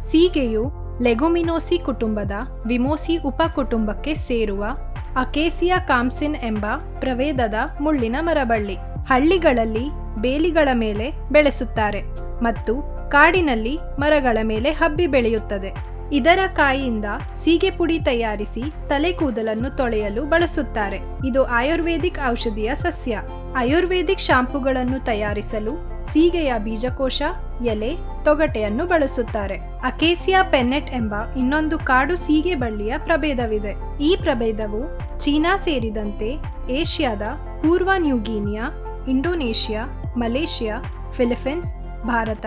ಸೀಗೆಯು ಲೆಗುಮಿನೋಸಿ ಕುಟುಂಬದ ವಿಮೋಸಿ ಉಪಕುಟುಂಬಕ್ಕೆ ಸೇರುವ ಅಕೇಸಿಯಾ ಕಾಮ್ಸಿನ್ ಎಂಬ ಪ್ರಭೇದದ ಮುಳ್ಳಿನ ಮರಬಳ್ಳಿ. ಹಳ್ಳಿಗಳಲ್ಲಿ ಬೇಲಿಗಳ ಮೇಲೆ ಬೆಳೆಸುತ್ತಾರೆ ಮತ್ತು ಕಾಡಿನಲ್ಲಿ ಮರಗಳ ಮೇಲೆ ಹಬ್ಬಿ ಬೆಳೆಯುತ್ತದೆ. ಇದರ ಕಾಯಿಯಿಂದ ಸೀಗೆ ಪುಡಿ ತಯಾರಿಸಿ ತಲೆ ಕೂದಲನ್ನು ತೊಳೆಯಲು ಬಳಸುತ್ತಾರೆ. ಇದು ಆಯುರ್ವೇದಿಕ್ ಔಷಧಿಯ ಸಸ್ಯ. ಆಯುರ್ವೇದಿಕ್ ಶಾಂಪುಗಳನ್ನು ತಯಾರಿಸಲು ಸೀಗೆಯ ಬೀಜಕೋಶ, ಎಲೆ, ತೊಗಟೆಯನ್ನು ಬಳಸುತ್ತಾರೆ. ಅಕೇಸಿಯಾ ಪೆನ್ನೆಟ್ ಎಂಬ ಇನ್ನೊಂದು ಕಾಡು ಸೀಗೆ ಬಳ್ಳಿಯ ಪ್ರಭೇದವಿದೆ. ಈ ಪ್ರಭೇದವು ಚೀನಾ ಸೇರಿದಂತೆ ಏಷ್ಯಾದ, ಪೂರ್ವ New Guinea Indonesia, Malaysia, Philippines, Bharat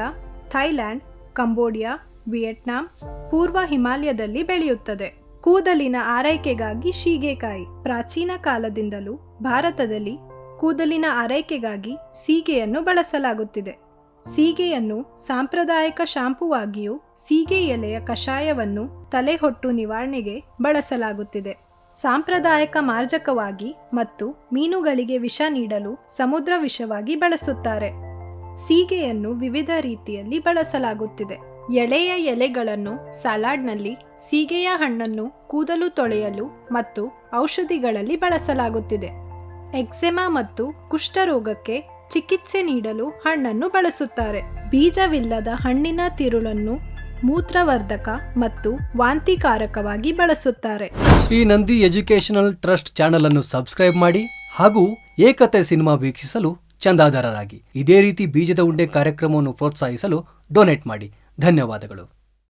Thailand Cambodia Vietnam ಪೂರ್ವ ಹಿಮಾಲಯದಲ್ಲಿ ಬೆಳೆಯುತ್ತದೆ. ಕೂದಲಿನ ಆರೈಕೆಗಾಗಿ ಶೀಗೆಕಾಯಿ ಪ್ರಾಚೀನ ಕಾಲದಿಂದಲೂ ಭಾರತದಲ್ಲಿ ಕೂದಲಿನ ಆರೈಕೆಗಾಗಿ ಸೀಗೆಯನ್ನು ಬಳಸಲಾಗುತ್ತಿದೆ. ಸೀಗೆಯನ್ನು ಸಾಂಪ್ರದಾಯಿಕ ಶಾಂಪುವಾಗಿಯೂ ಸೀಗೆ ಎಲೆಯ ಕಷಾಯವನ್ನು ತಲೆಹೊಟ್ಟು ನಿವಾರಣೆಗೆ ಬಳಸಲಾಗುತ್ತಿದೆ. ಸಾಂಪ್ರದಾಯಿಕ ಮಾರ್ಜಕವಾಗಿ ಮತ್ತು ಮೀನುಗಳಿಗೆ ವಿಷ ನೀಡಲು ಸಮುದ್ರ ವಿಷವಾಗಿ ಬಳಸುತ್ತಾರೆ. ಸೀಗೆಯನ್ನು ವಿವಿಧ ರೀತಿಯಲ್ಲಿ ಬಳಸಲಾಗುತ್ತಿದೆ. ಎಳೆಯ ಎಲೆಗಳನ್ನು ಸಲಾಡ್ನಲ್ಲಿ, ಸೀಗೆಯ ಹಣ್ಣನ್ನು ಕೂದಲು ತೊಳೆಯಲು ಮತ್ತು ಔಷಧಿಗಳಲ್ಲಿ ಬಳಸಲಾಗುತ್ತಿದೆ. ಎಕ್ಸೆಮಾ ಮತ್ತು ಕುಷ್ಠರೋಗಕ್ಕೆ ಚಿಕಿತ್ಸೆ ನೀಡಲು ಹಣ್ಣನ್ನು ಬಳಸುತ್ತಾರೆ. ಬೀಜವಿಲ್ಲದ ಹಣ್ಣಿನ ತಿರುಳನ್ನು ಮೂತ್ರವರ್ಧಕ ಮತ್ತು ವಾಂತಿಕಾರಕವಾಗಿ ಬಳಸುತ್ತಾರೆ. Shri Nandi educational trust channel ಅನ್ನು ಸಬ್ಸ್ಕ್ರೈಬ್ ಮಾಡಿ ಹಾಗೂ ಏಕತೆ ಸಿನಿಮಾ ವೀಕ್ಷಿಸಲು ಚಂದಾದಾರರಾಗಿ. ಇದೇ ರೀತಿ ಬೀಜದ ಉಂಡೆ ಕಾರ್ಯಕ್ರಮವನ್ನು ಪ್ರೋತ್ಸಾಹಿಸಲು ಡೊನೇಟ್ ಮಾಡಿ. ಧನ್ಯವಾದಗಳು.